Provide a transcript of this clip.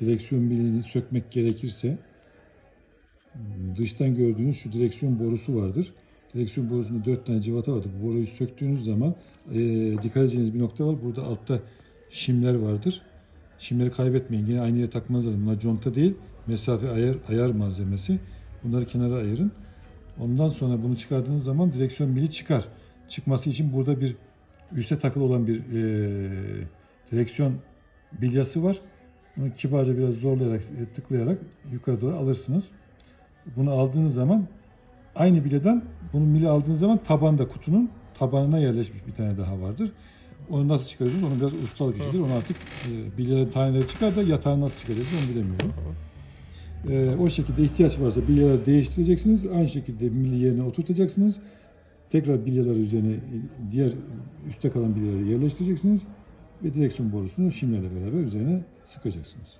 direksiyon bileğini sökmek gerekirse dıştan gördüğünüz şu direksiyon borusu vardır. Direksiyon borusunda dört tane civata vardır. Bu boruyu söktüğünüz zaman e, dikkat edeceğiniz bir nokta var. Burada altta şimler vardır. Şimleri kaybetmeyin. Yine aynı yere takmanız lazım. Bunlar conta değil. Mesafe ayar, ayar malzemesi. Bunları kenara ayırın. Ondan sonra bunu çıkardığınız zaman direksiyon bili çıkar. Çıkması için burada bir üste takılı olan bir e, direksiyon bilyası var. Bunu kibarca biraz zorlayarak, e, tıklayarak yukarı doğru alırsınız. Bunu aldığınız zaman aynı bilyeden bunu mili aldığınız zaman tabanda kutunun tabanına yerleşmiş bir tane daha vardır. Onu nasıl çıkarıyorsunuz? Onun biraz ustalık işidir. Onu artık e, bilyelerin taneleri çıkar da yatağı nasıl çıkaracaksınız onu bilemiyorum. E, o şekilde ihtiyaç varsa bilyeleri değiştireceksiniz. Aynı şekilde milli yerine oturtacaksınız. Tekrar bilyeler üzerine e, diğer üstte kalan bilyeleri yerleştireceksiniz ve direksiyon borusunu şimdilerle beraber üzerine sıkacaksınız.